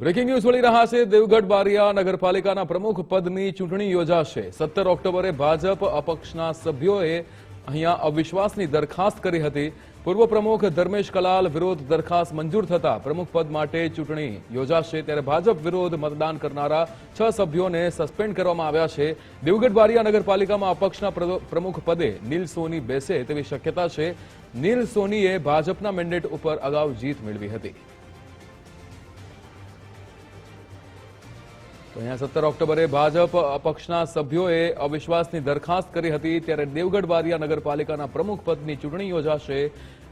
Breaking news મળી રહ્યા છે. દેવગઢ બારિયા નગરપાલિકાના પ્રમુખ પદની ચૂંટણી યોજાશે. સત્તર ઓક્ટોબરે ભાજપ અપક્ષના સભ્યોએ અહીંયા અવિશ્વાસની દરખાસ્ત કરી હતી. પૂર્વ પ્રમુખ ધર્મેશ કલાલ વિરોધ દરખાસ્ત મંજૂર થતા પ્રમુખ પદ માટે ચૂંટણી યોજાશે. ત્યારે ભાજપ વિરોધ મતદાન કરનારા છ સભ્યોને સસ્પેન્ડ કરવામાં આવ્યા છે. દેવગઢ બારિયા નગરપાલિકામાં અપક્ષના પ્રમુખ પદે નીલ સોની બેસે તેવી શક્યતા છે. નીલ સોનીએ ભાજપના મેન્ડેટ ઉપર અગાઉ જીત મેળવી હતી. અહીંયા સત્તર ઓક્ટોબરે ભાજપ અપક્ષના સભ્યોએ અવિશ્વાસની દરખાસ્ત કરી હતી, ત્યારે દેવગઢ બારિયા નગરપાલિકાના પ્રમુખ પદની ચૂંટણી યોજાશે.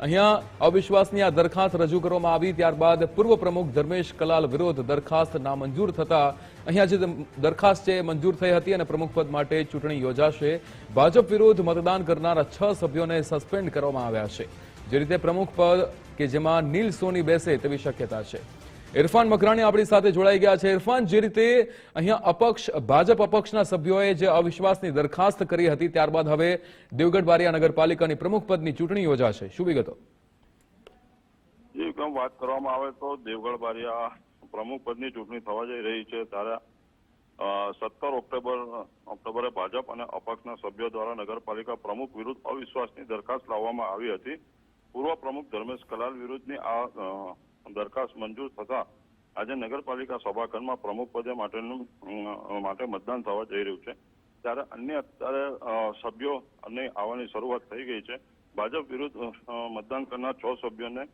અહીંયા અવિશ્વાસની આ દરખાસ્ત રજૂ કરવામાં આવી, ત્યારબાદ પૂર્વ પ્રમુખ ધર્મેશ કલાલ વિરોધ દરખાસ્ત નામંજૂર થતા, અહીંયા જે દરખાસ્ત છે મંજૂર થઈ હતી અને પ્રમુખ પદ માટે ચૂંટણી યોજાશે. ભાજપ વિરોધ મતદાન કરનારા છ સભ્યોને સસ્પેન્ડ કરવામાં આવ્યા છે. જે રીતે પ્રમુખ પદ કે જેમાં નીલ સોની બેસે તેવી શક્યતા છે. ઇરફાન મકરાણી આપણી સાથે જોડાઈ ગયા છે. ઇરફાન, જે રીતે અહીંયા અપક્ષ, ભાજપ અપક્ષના સભ્યોએ જે અવિશ્વાસની દરખાસ્ત કરી હતી, ત્યારબાદ હવે દેવગઢ બારિયા નગરપાલિકાની પ્રમુખ પદની ચૂંટણી યોજાશે. શું વિગતો? વાત કરવામાં આવે તો દેવગઢ બારિયા પ્રમુખ પદની ચૂંટણી થવા જઈ રહી છે. ત્યારે સત્તર ઓક્ટોબર, ઓક્ટોબરે ભાજપ અને અપક્ષના સભ્યો દ્વારા નગરપાલિકા પ્રમુખ વિરુદ્ધ અવિશ્વાસની દરખાસ્ત લાવવામાં આવી હતી. પૂર્વ પ્રમુખ ધર્મેશ કલાલ વિરુદ્ધની આ દરખાસ્ત મંજૂર થતા આજે નગરપાલિકા સભાખંડમાં પ્રમુખ પદે માટેનું માટે મતદાન થવા જઈ રહ્યું છે. ત્યારે અન્ય અત્યારે સભ્યો અને આવવાની શરૂઆત થઈ ગઈ છે. ભાજપ વિરુદ્ધ મતદાન કરનાર છ સભ્યોને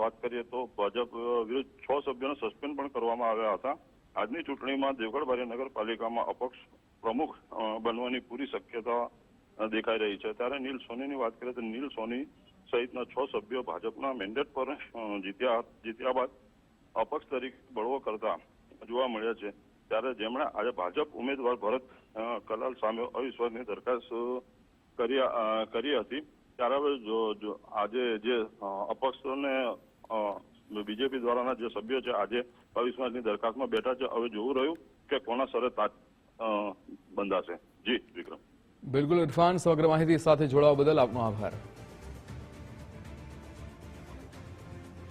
વાત કરીએ તો ભાજપ વિરુદ્ધ છ સભ્યોને સસ્પેન્ડ પણ કરવામાં આવ્યા હતા. આજની ચૂંટણીમાં દેવગઢ નગરપાલિકામાં અપક્ષ પ્રમુખ બનવાની પૂરી શક્યતા દેખાઈ રહી છે. ત્યારે નીલ સોનીની વાત કરીએ તો નીલ સોની સહિતના છ સભ્યો ભાજપના મેન્ડેટ પર જીત્યા જીત્યા બાદ અપક્ષ તરીકે બળવો કરતા જોવા મળ્યા છે. ત્યારે જેમણે આજે ભાજપ ઉમેદવાર ભરત કલાલ સામે અવિશ્વાસની દરખાસ્ત કરી કરી હતી. ત્યારે હવે જો આજે જે અપક્ષોને બીજેપી દ્વારાના જે સભ્યો છે આજે અવિશ્વાસની દરખાસ્તમાં બેઠા છે, હવે જોવું રહ્યું કે કોના સરે તાજ બંધાશે. જી, વિક્રમ. બિલકુલ, ઇરફાન, સમગ્ર માહિતી સાથે જોડાવા બદલ આપનો આભાર.